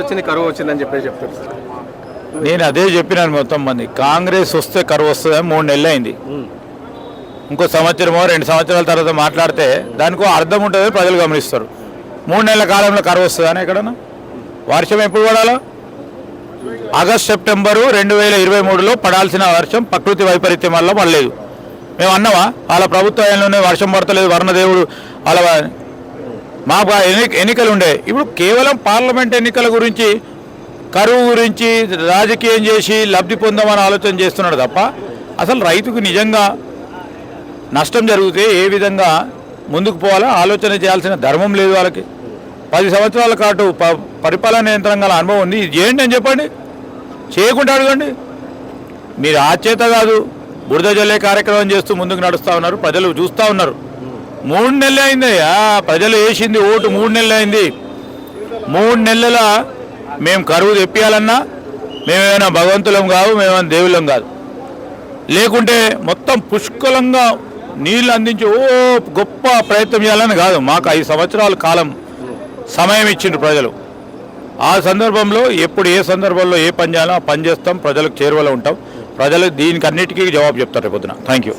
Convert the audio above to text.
వచ్చింది కరువు వచ్చిందని చెప్పేసి చెప్తారు నేను అదే చెప్పినాను మొత్తం మంది. కాంగ్రెస్ వస్తే కరువు వస్తుందని మూడు నెలలు అయింది. ఇంకో సంవత్సరమో రెండు సంవత్సరాల తర్వాత మాట్లాడితే దానికి అర్థం ఉంటుందని ప్రజలు గమనిస్తారు. మూడు నెలల కాలంలో కరువు వస్తుందని ఎక్కడన్నా? వర్షం ఎప్పుడు పడాలా? ఆగస్ట్ సెప్టెంబరు రెండు వేల ఇరవై మూడులో పడాల్సిన వర్షం ప్రకృతి వైపరీత్యం వల్ల పడలేదు. మేము అన్నామా? వాళ్ళ ప్రభుత్వంలోనే వర్షం పడతలేదు. వర్ణదేవుడు వాళ్ళ మాకు ఎన్ని ఎన్నికలు ఉండే ఇప్పుడు కేవలం పార్లమెంట్ ఎన్నికల గురించి కరువు గురించి రాజకీయం చేసి లబ్ధి పొందామని ఆలోచన చేస్తున్నాడు తప్ప అసలు రైతుకు నిజంగా నష్టం జరిగితే ఏ విధంగా ముందుకు పోవాలో? ఆలోచన చేయాల్సిన ధర్మం లేదు వాళ్ళకి. పది సంవత్సరాల పాటు ప- పరిపాలన గల అనుభవం ఉంది. ఇది చేయండి అని చెప్పండి. చేయకుండా అడగండి. మీరు ఆచేత కాదు బురద జల్లే కార్యక్రమం చేస్తూ ముందుకు నడుస్తూ ఉన్నారు. ప్రజలు చూస్తూ ఉన్నారు. మూడు నెలలు అయింది ప్రజలు వేసింది ఓటు మూడు నెలలు అయింది. మూడు నెలల మేము కరువు తెప్పియాలన్నా మేమేమైనా భగవంతులం కాదు మేమేమైనా దేవుళ్ళం కాదు. లేకుంటే మొత్తం పుష్కలంగా నీళ్ళు అందించి ఓ గొప్ప ప్రయత్నం చేయాలని కాదు. మాకు ఐదు సంవత్సరాల కాలం సమయం ఇచ్చిండ్రు ప్రజలు. ఆ సందర్భంలో ఎప్పుడు ఏ సందర్భంలో ఏ పని చేయాలో ఆ పని చేస్తాం. ప్రజలకు చేరువలో ఉంటాం. ప్రజలు దీనికి అన్నిటికీ జవాబు చెప్తారు రేపొద్దున. Thank you